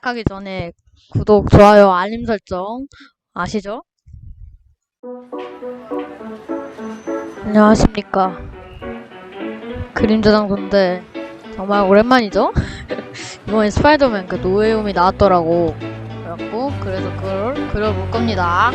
시작하기 전에 구독, 좋아요, 알림 설정 아시죠? 안녕하십니까. 그림자 장소인데 정말 오랜만이죠? 이번에 스파이더맨 그 노웨이홈이 나왔더라고. 그래갖고 그래서 그걸 그려볼 겁니다.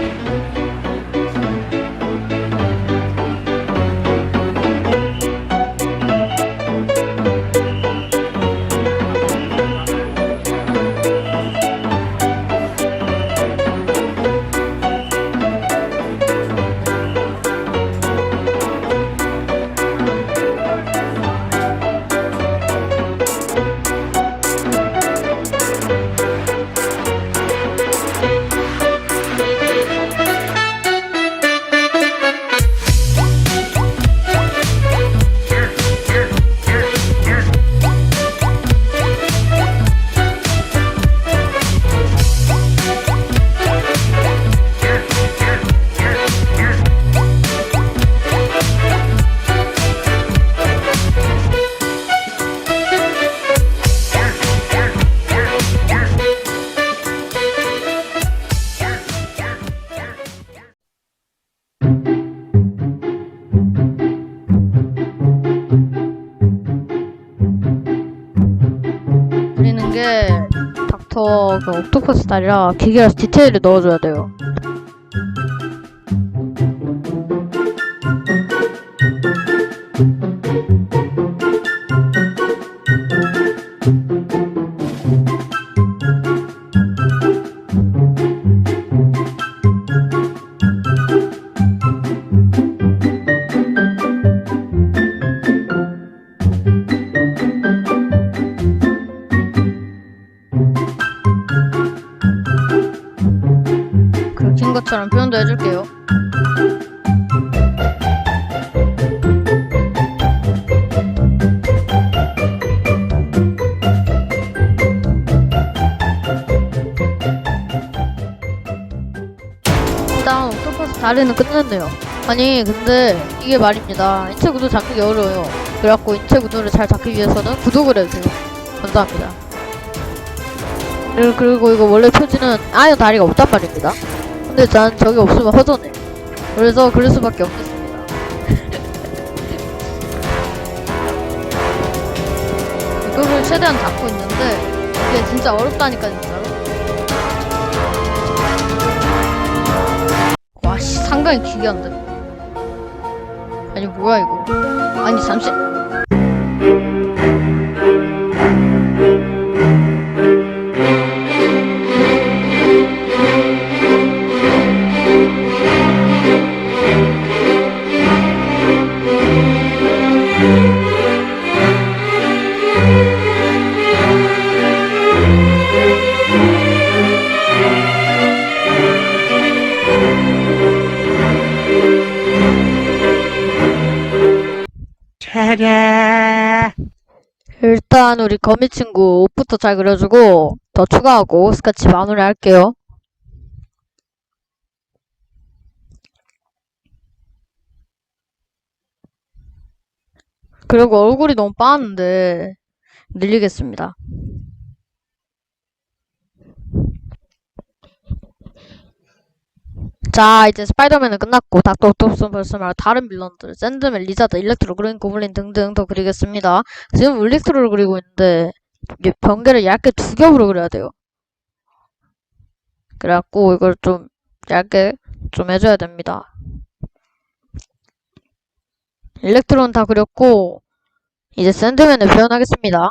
닥터 그 옥토퍼스 스타일이라 기계라서 디테일을 넣어줘야 돼요. 것처럼 표현도 해줄게요. 일단 옥토퍼스 다리는 끝냈네요. 아니 근데 이게 말입니다. 인체 구도 잡기 어려워요. 그래갖고 인체 구도를 잘 잡기 위해서는 구독을 해주세요. 감사합니다. 그리고 이거 원래 표지는 아예 다리가 없단 말입니다. 근데 난 저게 없으면 허전해. 그래서 그럴 수밖에 없겠습니다. 이거를 최대한 잡고 있는데 이게 진짜 어렵다니까 진짜로. 와씨 상당히 기괴한데. 아니 뭐야 이거. 아니 잠시. 일단 우리 거미 친구 옷부터 잘 그려주고 더 추가하고 스케치 마무리 할게요. 그리고 얼굴이 너무 빠는데 늘리겠습니다. 자, 이제 스파이더맨은 끝났고 닥터 옥토퍼스 벌써 말고 다른 빌런들, 샌드맨, 리자드, 일렉트로, 그린 고블린 등등 더 그리겠습니다. 지금 일렉트로를 그리고 있는데 이게 번개를 얇게 두 겹으로 그려야 돼요. 그래갖고 이걸 좀 얇게 좀 해줘야 됩니다. 일렉트로는 다 그렸고 이제 샌드맨을 표현하겠습니다.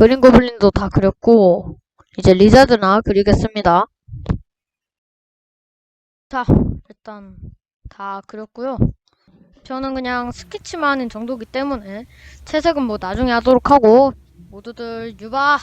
그린 고블린도 다 그렸고 이제 리자드나 그리겠습니다. 자, 일단 다 그렸고요. 저는 그냥 스케치만 하는 정도기 때문에 채색은 뭐 나중에 하도록 하고 모두들 유바!